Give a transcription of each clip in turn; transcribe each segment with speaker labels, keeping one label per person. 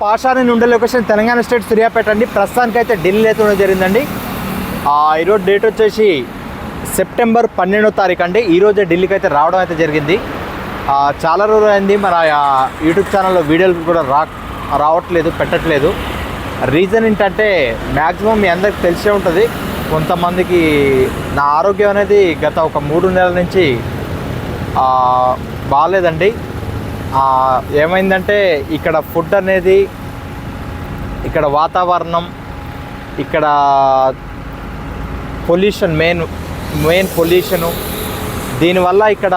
Speaker 1: పాషాని ఉండే location Telangana state Suryapet అండి. ప్రస్తుతానికి అయితే ఢిల్లీ అయితే ఉండడం జరిగిందండి. ఆ, ఈరోజు డేట్ వచ్చేసి సెప్టెంబర్ పన్నెండో తారీఖు అండి. ఈరోజే ఢిల్లీకి అయితే రావడం అయితే జరిగింది. చాలా రోజులు అయింది. మన ఆ, యూట్యూబ్ ఛానల్లో వీడియోలు కూడా రా రావట్లేదు పెట్టట్లేదు. రీజన్ ఏంటంటే మ్యాక్సిమం మీ అందరికి తెలిసే ఉంటుంది. కొంతమందికి నా ఆరోగ్యం అనేది గత ఒక మూడు నెలల నుంచి బాగాలేదండి. ఏమైందంటే ఇక్కడ ఫుడ్ అనేది ఇక్కడ వాతావరణం ఇక్కడ పొల్యూషన్ మెయిన్ మెయిన్ పొల్యూషను. దీనివల్ల ఇక్కడ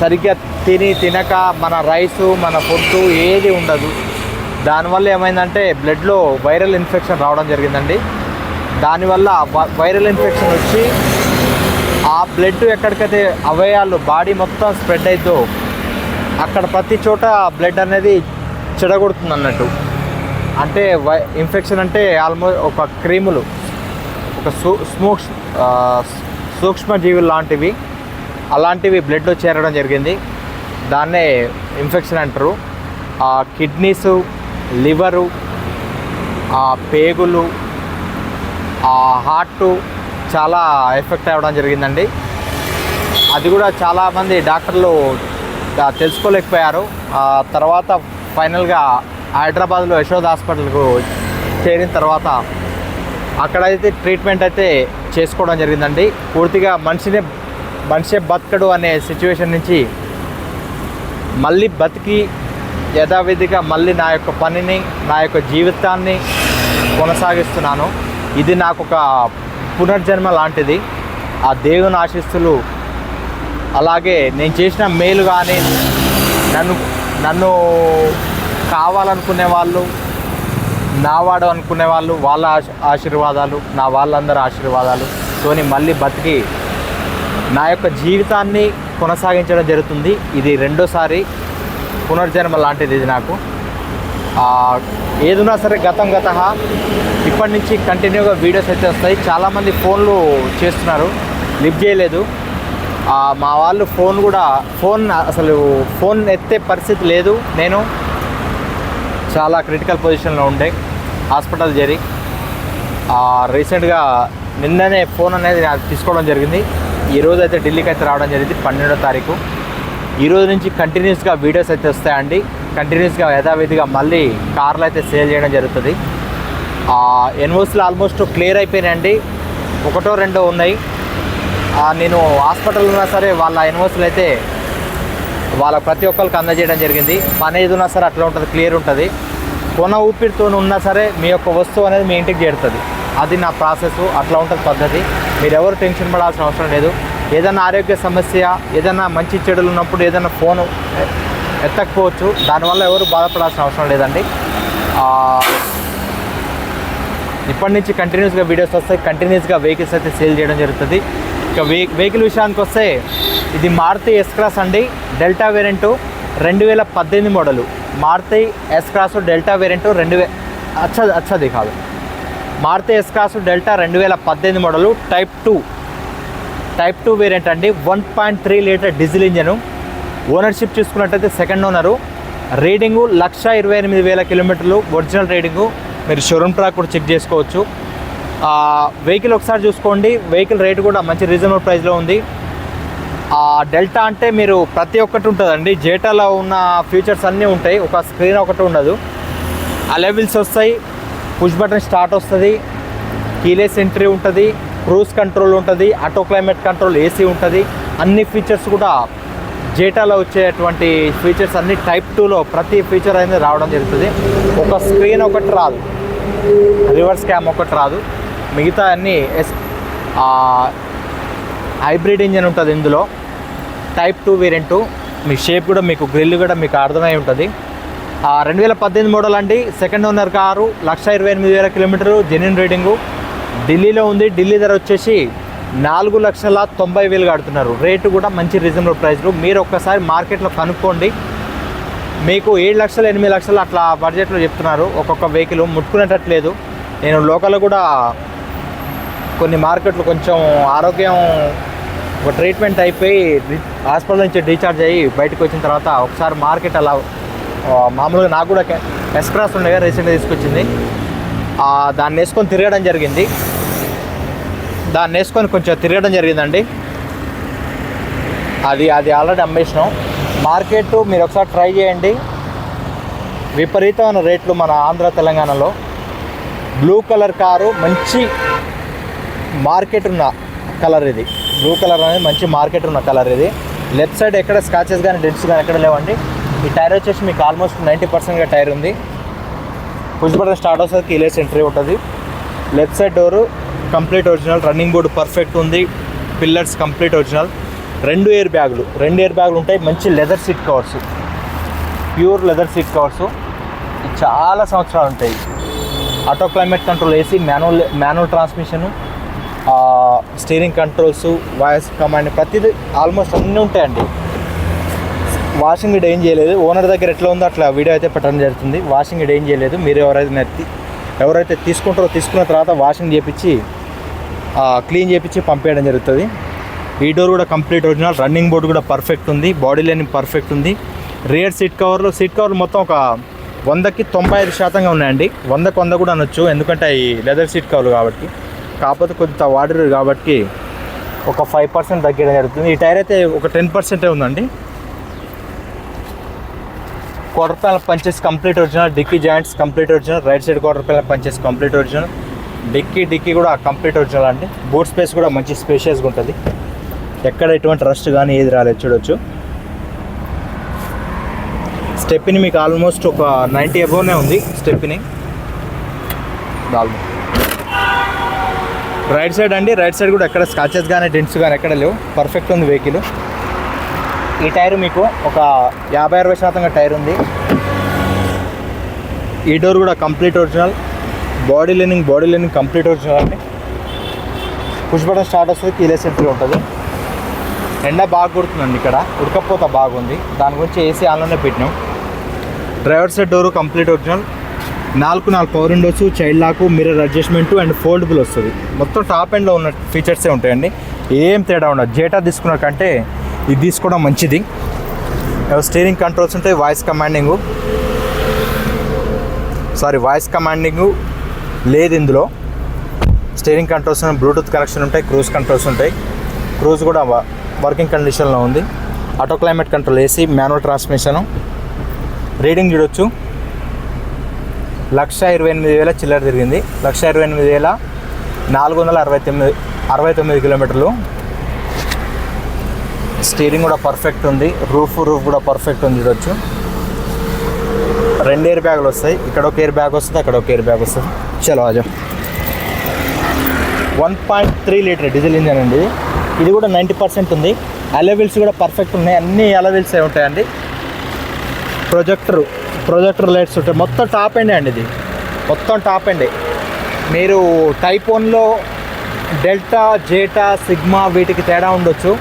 Speaker 1: సరిగ్గా తిని తినక మన రైసు మన ఫుడ్ ఏది ఉండదు. దానివల్ల ఏమైందంటే బ్లడ్లో వైరల్ ఇన్ఫెక్షన్ రావడం జరిగిందండి. దానివల్ల వైరల్ ఇన్ఫెక్షన్ వచ్చి ఆ బ్లడ్ ఎక్కడికైతే అవయాలు బాడీ మొత్తం స్ప్రెడ్ అవుతుందో అక్కడ ప్రతి చోట బ్లడ్ అనేది చెడగొడుతుంది అన్నట్టు. అంటే వై ఇన్ఫెక్షన్ అంటే ఆల్మోస్ట్ ఒక క్రీములు ఒక సూ స్మోక్స్ సూక్ష్మజీవులు లాంటివి అలాంటివి బ్లడ్లో చేరడం జరిగింది. దాన్నే ఇన్ఫెక్షన్ అంటారు. ఆ కిడ్నీసు లివరు ఆ పేగులు ఆ హార్ట్ చాలా ఎఫెక్ట్ అవ్వడం జరిగిందండి. అది కూడా చాలామంది డాక్టర్లు తెలుసుకోలేకపోయారు. ఆ తర్వాత ఫైనల్గా హైదరాబాద్లో యశోద్ హాస్పిటల్కు చేరిన తర్వాత అక్కడైతే ట్రీట్మెంట్ అయితే చేసుకోవడం జరిగిందండి. పూర్తిగా మనిషినే మనిషే బతకడు అనే సిచ్యువేషన్ నుంచి మళ్ళీ బతికి యథావిధిగా మళ్ళీ నా యొక్క పనిని నా యొక్క జీవితాన్ని కొనసాగిస్తున్నాను. ఇది నాకు ఒక పునర్జన్మ లాంటిది. ఆ దేవుని ఆశిస్తులు అలాగే నేను చేసిన మేలు కానీ నన్ను నన్ను కావాలనుకునే వాళ్ళు నా వాడు అనుకునే వాళ్ళు వాళ్ళ ఆశ- ఆశీర్వాదాలు నా వాళ్ళందరి ఆశీర్వాదాలు తోని మళ్ళీ బతికి నా యొక్క జీవితాన్ని కొనసాగించడం జరుగుతుంది. ఇది రెండోసారి పునర్జన్మ లాంటిది ఇది నాకు. ఏదున్నా సరే గతం గత ఇప్పటి నుంచి కంటిన్యూగా వీడియోస్ అయితే వస్తాయి. చాలామంది ఫోన్లు చేస్తున్నారు. లిఫ్ట్ చేయలేదు. మా వాళ్ళు ఫోన్ కూడా ఫోన్ అసలు ఫోన్ ఎత్తే పరిస్థితి లేదు. నేను చాలా క్రిటికల్ పొజిషన్లో ఉండే హాస్పిటల్ చేరి. రీసెంట్గా నిన్ననే ఫోన్ అనేది తీసుకోవడం జరిగింది. ఈరోజు అయితే ఢిల్లీకి అయితే రావడం జరిగింది పన్నెండో తారీఖు. ఈరోజు నుంచి కంటిన్యూస్గా వీడియోస్ అయితే వస్తాయండి. కంటిన్యూస్గా యథావిధిగా మళ్ళీ కార్లు అయితే సేల్ చేయడం జరుగుతుంది. ఎన్ఓస్లు ఆల్మోస్ట్ క్లియర్ అయిపోయినాయండి. ఒకటో రెండో ఉన్నాయి. నేను హాస్పిటల్ ఉన్నా సరే వాళ్ళ యూనివర్సిటీలు అయితే వాళ్ళ ప్రతి ఒక్కరికి అందజేయడం జరిగింది. పని ఏది ఉన్నా సరే అట్లా ఉంటుంది క్లియర్ ఉంటుంది. కొన ఊపిరితో ఉన్నా సరే మీ యొక్క వస్తువు అనేది మీ ఇంటికి చేరుతుంది. అది నా ప్రాసెస్ అట్లా ఉంటుంది పద్ధతి. మీరు ఎవరు టెన్షన్ పడాల్సిన అవసరం లేదు. ఏదైనా ఆరోగ్య సమస్య ఏదైనా మంచి చెడులు ఉన్నప్పుడు ఏదైనా ఫోను ఎత్తకపోవచ్చు. దానివల్ల ఎవరు బాధపడాల్సిన అవసరం లేదండి. ఇప్పటి నుంచి కంటిన్యూస్గా వీడియోస్ వస్తాయి. కంటిన్యూస్గా వెహికల్స్ అయితే సేల్ చేయడం జరుగుతుంది. ఇక వెహి వెహికల్ విషయానికి వస్తే ఇది మారుతి ఎస్ క్రాస్ అండి. డెల్టా వేరియంటు రెండు వేల పద్దెనిమిది model. Maruti S cross delta variant రెండు వే అచ్చ అచ్చది కాదు. మారుతి ఎస్ క్రాస్ డెల్టా రెండు వేల పద్దెనిమిది model type two. Type two variant అండి. One point three litre diesel engine. Ownership చూసుకున్నట్టయితే సెకండ్ ఓనరు. రీడింగు లక్ష ఇరవై ఎనిమిది వేల కిలోమీటర్లు ఒరిజినల్ రీడింగు. మీరు షోరూమ్ ట్రాక్ కూడా చెక్ చేసుకోవచ్చు. వెహికల్ ఒకసారి చూసుకోండి. వెహికల్ రేట్ కూడా మంచి రీజనబుల్ ప్రైస్లో ఉంది. ఆ డెల్టా అంటే మీరు ప్రతి ఒక్కటి ఉంటుందండి. జేటాలో ఉన్న ఫీచర్స్ అన్నీ ఉంటాయి. ఒక స్క్రీన్ ఒకటి ఉండదు. ఆ లెవెల్స్ వస్తాయి. పుష్ బటన్ స్టార్ట్ వస్తుంది. కీలెస్ ఎంట్రీ ఉంటుంది. క్రూజ్ కంట్రోల్ ఉంటుంది. ఆటో క్లైమేట్ కంట్రోల్ ఏసీ ఉంటుంది. అన్ని ఫీచర్స్ కూడా జేటాలో వచ్చేటువంటి ఫీచర్స్ అన్ని టైప్ టూలో ప్రతి ఫీచర్ అనేది రావడం జరుగుతుంది. ఒక స్క్రీన్ ఒకటి రాదు. రివర్స్ క్యామ్ ఒకటి రాదు. మిగతా అన్ని ఎస్ హైబ్రిడ్ ఇంజన్ ఉంటుంది ఇందులో. టైప్ టూ వేరియంటు మీ షేప్ కూడా మీకు గ్రిల్ కూడా మీకు అర్థమై ఉంటుంది. రెండు వేల పద్దెనిమిది మోడల్ అండి. సెకండ్ ఓనర్ కారు లక్ష ఇరవై ఎనిమిది వేల కిలోమీటరు జెన్యున్ రీడింగు ఢిల్లీలో ఉంది. ఢిల్లీ ధర వచ్చేసి నాలుగు లక్షల తొంభై వేలు కడుతున్నారు. రేటు కూడా మంచి రీజనబుల్ ప్రైస్లు మీరు ఒక్కసారి మార్కెట్లో కనుక్కోండి. మీకు ఏడు లక్షలు ఎనిమిది లక్షలు అట్లా బడ్జెట్లో చెప్తున్నారు. ఒక్కొక్క వెహికల్ ముట్టుకునేటట్లేదు. నేను లోకల్లో కూడా కొన్ని మార్కెట్లు కొంచెం ఆరోగ్యం ఒక ట్రీట్మెంట్ అయిపోయి హాస్పిటల్ నుంచి డిశ్చార్జ్ అయ్యి బయటకు వచ్చిన తర్వాత ఒకసారి మార్కెట్ అలా మామూలుగా నాకు కూడా ఎస్ క్రాస్ ఉండగా రీసెంట్గా తీసుకొచ్చింది. దాన్ని వేసుకొని తిరగడం జరిగింది. దాన్ని వేసుకొని కొంచెం తిరగడం జరిగిందండి. అది అది ఆల్రెడీ అమ్మేసినాం. మార్కెట్ మీరు ఒకసారి ట్రై చేయండి. విపరీతమైన రేట్లు మన ఆంధ్ర తెలంగాణలో. బ్లూ కలర్ కారు మంచి మార్కెట్ ఉన్న కలర్ ఇది. బ్లూ కలర్ అనేది మంచి మార్కెట్ ఉన్న కలర్ ఇది. లెఫ్ట్ సైడ్ ఎక్కడ స్కాచెస్ కానీ డెంట్స్ కానీ ఎక్కడ లేవండి. ఈ టైర్ వచ్చేసి మీకు ఆల్మోస్ట్ నైంటీ పర్సెంట్గా టైర్ ఉంది. పుష్ బటన్ స్టార్ట్ అవుతుంది కీలెస్ ఎంట్రీ ఉంటుంది. Left side door complete original. Running board perfect ఉంది. Pillars complete original. రెండు ఎయిర్ బ్యాగులు. రెండు ఎయిర్ బ్యాగులు ఉంటాయి. మంచి leather seat covers pure leather seat covers చాలా సంవత్సరాలు ఉంటాయి. Auto climate control AC manual manual transmission steering controls voice command ప్రతిదీ ఆల్మోస్ట్ అన్నీ ఉంటాయండి. వాషింగ్ ఇడ్ ఏం చేయలేదు. ఓనర్ దగ్గర ఎట్లా ఉందో అట్లా వీడియో అయితే పెట్టడం జరుగుతుంది. వాషింగ్ ఇడ్ ఏం చేయలేదు. మీరు ఎవరైతే నెత్తి ఎవరైతే తీసుకుంటారో తీసుకున్న తర్వాత వాషింగ్ చేపించి క్లీన్ చేపించి పంపేయడం జరుగుతుంది. ఈ డోర్ కూడా కంప్లీట్ ఒరిజినల్. రన్నింగ్ బోర్డు కూడా పర్ఫెక్ట్ ఉంది. బాడీ లైనింగ్ పర్ఫెక్ట్ ఉంది. రియర్ సీట్ కవర్లు సీట్ కవర్లు మొత్తం ఒక వందకి తొంభై ఐదు శాతంగా ఉన్నాయండి. వందకు వంద కూడా అనొచ్చు. ఎందుకంటే అవి లెదర్ సీట్ కవర్లు కాబట్టి. కాకపోతే కొంత వాడరు కాబట్టి ఒక ఫైవ్ పర్సెంట్ తగ్గడం జరుగుతుంది. ఈ టైర్ అయితే ఒక టెన్ పర్సెంటే ఉందండి. Quarter panel punches complete original dicky joints complete original right side quarter panel punches complete original dicky dicky కూడా కంప్లీట్ ఒరిజినల్ అండి. బూట్ స్పేస్ కూడా మంచి స్పేషియస్గా ఉంటుంది. ఎక్కడ ఎటువంటి రస్ట్ కానీ ఏది రాలేదు చూడొచ్చు. స్టెప్ని మీకు ఆల్మోస్ట్ ఒక నైంటీ అబోవ్నే ఉంది స్టెప్ని రైట్ సైడ్ అండి రైట్ సైడ్ కూడా ఎక్కడ స్కాచెస్ కానీ డెంట్స్ కానీ ఎక్కడ లేవు. పర్ఫెక్ట్ ఉంది వెహికల్ ఈ టైర్ మీకు ఒక యాభై అరవై శాతంగా టైర్ ఉంది. ఈ డోర్ కూడా complete original. Body lining body lining complete original అండి. పుష్ బటన్ స్టార్ట్ వస్తుంది కీలెస్ ఎంట్రీ ఉంటుంది. ఎండ బాగా కొడుతుందండి ఇక్కడ. ఉడకపోత బాగుంది. దాని గురించి ఏసీ ఆన్లోనే పెట్టినాం. Driver side door complete original. నాలుగు నాలుగు power windows child lock mirror adjustment and foldable వస్తుంది. మొత్తం టాప్ ఎండ్లో ఉన్న ఫీచర్సే ఉంటాయండి. ఏం తేడా ఉండదు. జేటా తీసుకున్న కంటే ఇది తీసుకోవడం మంచిది. స్టీరింగ్ కంట్రోల్స్ ఉంటాయి voice commanding sorry voice commanding లేదు ఇందులో. స్టీరింగ్ కంట్రోల్స్ బ్లూటూత్ కనెక్షన్ ఉంటాయి క్రూజ్ కంట్రోల్స్ ఉంటాయి. క్రూజ్ కూడా వ- వర్కింగ్ కండిషన్లో ఉంది. Auto climate control AC manual transmission reading చూడొచ్చు. లక్ష ఇరవై ఎనిమిది వేల చిల్లర తిరిగింది. లక్ష ఇరవై ఎనిమిది వేల నాలుగు వందల అరవై తొమ్మిది అరవై తొమ్మిది కిలోమీటర్లు. స్టీరింగ్ కూడా పర్ఫెక్ట్ ఉంది. రూఫ్ రూఫ్ కూడా పర్ఫెక్ట్ ఉంది చూడొచ్చు. రెండు ఎయిర్ బ్యాగులు వస్తాయి. ఇక్కడ ఒక ఎయిర్ బ్యాగ్ వస్తుంది అక్కడ ఒక ఎయిర్ బ్యాగ్ వస్తుంది. చలో అజం one point three litre diesel engine అండి. ఇది. కూడా నైంటీ పర్సెంట్ ఉంది. అలవీల్స్ కూడా పర్ఫెక్ట్ ఉన్నాయి. అన్ని అలవీల్స్ ఉంటాయండి. ప్రొజెక్టర్ ప్రొజెక్టర్ లైట్స్ ఉంటాయి మొత్తం టాప్ ఎండే అండి ఇది. మొత్తం టాప్ ఎండే. మీరు టైప్ వన్లో డెల్టా జేటా సిగ్మా వీటికి తేడా ఉండొచ్చు.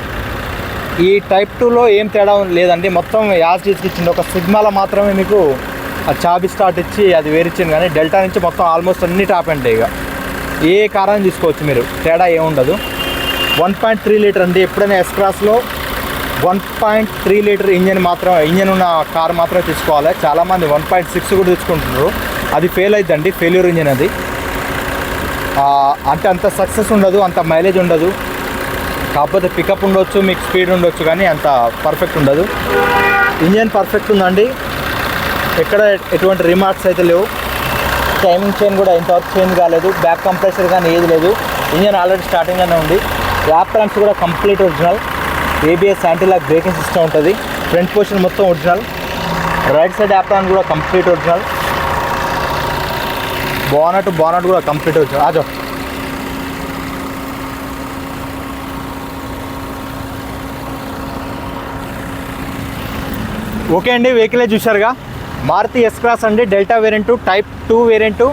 Speaker 1: ఈ టైప్ టూలో ఏం తేడా లేదండి. మొత్తం యాజ్ ఇచ్చింది. ఒక సిగ్మాలో మాత్రమే మీకు ఆ చాబి స్టార్ట్ ఇచ్చి అది వేరిచ్చింది. కానీ డెల్టా నుంచి మొత్తం ఆల్మోస్ట్ అన్ని టాప్ అండి ఇక. ఏ కారాన్ని తీసుకోవచ్చు మీరు? తేడా ఏముండదు. వన్ పాయింట్ త్రీ లీటర్ అండి. ఎప్పుడైనా S క్రాస్లో one point three litre engine మాత్రం ఇంజన్ ఉన్న కార్ మాత్రమే తీసుకోవాలి. చాలామంది వన్ పాయింట్ సిక్స్ కూడా తీసుకుంటున్నారు. అది ఫెయిల్ అవుతుందండి ఫెయిల్యూర్ ఇంజన్ అది. అంటే అంత సక్సెస్ ఉండదు అంత మైలేజ్ ఉండదు. కాకపోతే పికప్ ఉండొచ్చు మీకు స్పీడ్ ఉండొచ్చు కానీ అంత పర్ఫెక్ట్ ఉండదు. ఇంజన్ పర్ఫెక్ట్ ఉందండి. ఎక్కడ ఎటువంటి రిమార్క్స్ అయితే లేవు. టైమింగ్ చైన్ కూడా ఇంతవరకు చేంజ్ కాలేదు. బ్యాక్ కంప్రెసర్ కానీ ఏది లేదు. ఇంజన్ ఆల్రెడీ స్టార్టింగ్లోనే ఉంది. యాప్ ట్రాన్స్ కూడా complete original ABS antilock braking system ఉంటుంది. ఫ్రంట్ పోర్షన్ మొత్తం ఒరిజినల్ రైట్ సైడ్ యాప్ కూడా కంప్లీట్ ఒరిజినల్ బోనట్ బోనట్ కూడా కంప్లీట్ ఒరిజినల్ ఆజో ఓకే అండి వెహికలే చూశారుగా. మారుతి ఎస్ క్రాస్ అండి delta variant type two variant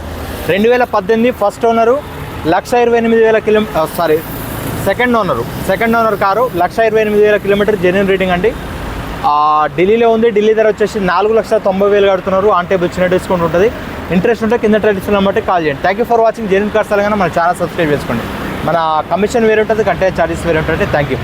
Speaker 1: రెండు వేల పద్దెనిమిది ఫస్ట్ ఓనరు లక్ష ఇరవై ఎనిమిది వేల kilo sorry second owner. Second owner car lakh ఇరవై ఎనిమిది వేల కిలోమీటర్ జెన్యున్ రేటింగ్ అండి. ఆ, ఢిల్లీలో ఉంది. ఢిల్లీ ధర వచ్చేసి నాలుగు లక్షల తొంభై వేలు కడుతున్నారు. ఆన్ టేబుల్ చిన్న డిస్కౌంట్ ఉంటుంది. ఇంట్రెస్ట్ ఉంటే కింద ట్రెడిషన్ బట్టి కాల్ చేయండి. Thank you for watching genuine cars అలాగే మన ఛానల్ సబ్స్క్రైబ్ చేసుకోండి. మన కమిషన్ వేరే ఉంటుంది కంటే ఛార్జెస్ వేరే ఉంటుంది. Thank you